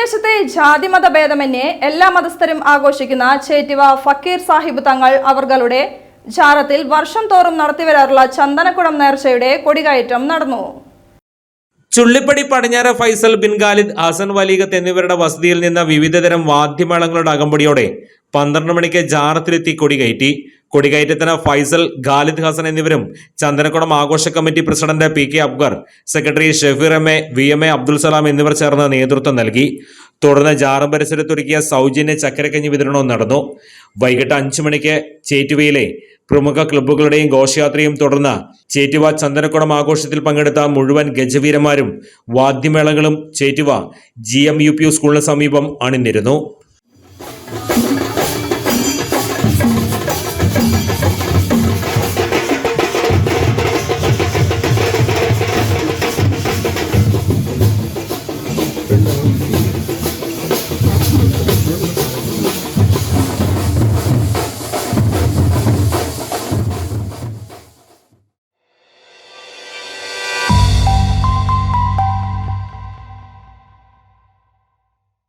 പ്രദേശത്തെ ജാതിമത ഭേദമന്യേ എല്ലാ മതസ്ഥരും ആഘോഷിക്കുന്ന ചേറ്റുവ ഫക്കീർ സാഹിബ് തങ്ങൾ അവർകളുടെ ജാറത്തിൽ വർഷം തോറും നടത്തിവരാറുള്ള ചന്ദനക്കുടം നേർച്ചയുടെ കൊടികയറ്റം നടന്നു. ചുള്ളിപ്പടി പടിഞ്ഞാറ ഫൈസൽ ബിൻ ഖാലിദ് ഹസൻ വലീഗത്ത് എന്നിവരുടെ വസതിയിൽ നിന്ന് വിവിധതരം വാദ്യമേളങ്ങളുടെ അകമ്പടിയോടെ പന്ത്രണ്ട് മണിക്ക് ജാറത്തിലെത്തി കൊടികയറ്റി. കൊടികയറ്റത്തിന് ഫൈസൽ ഖാലിദ് ഹസൻ എന്നിവരും ചന്ദനക്കുളം ആഘോഷ committee president P K Abgar secretary Shefeer M A V M A Abdul Salam എന്നിവർ ചേർന്ന് നേതൃത്വം നൽകി. തുടർന്ന് ജാറും പരിസരത്തൊരുക്കിയ സൗജന്യ ചക്കരക്കഞ്ഞി വിതരണവും നടന്നു. വൈകിട്ട് അഞ്ചു മണിക്ക് ചേറ്റുവയിലെ പ്രമുഖ ക്ലബ്ബുകളുടെയും ഘോഷയാത്രയും തുടർന്ന് ചേറ്റുവ ചന്ദനക്കുളം ആഘോഷത്തിൽ പങ്കെടുത്ത മുഴുവൻ ഗജവീരന്മാരും വാദ്യമേളങ്ങളും Chettuva G M U P സ്കൂളിന് സമീപം അണിനിരുന്നു.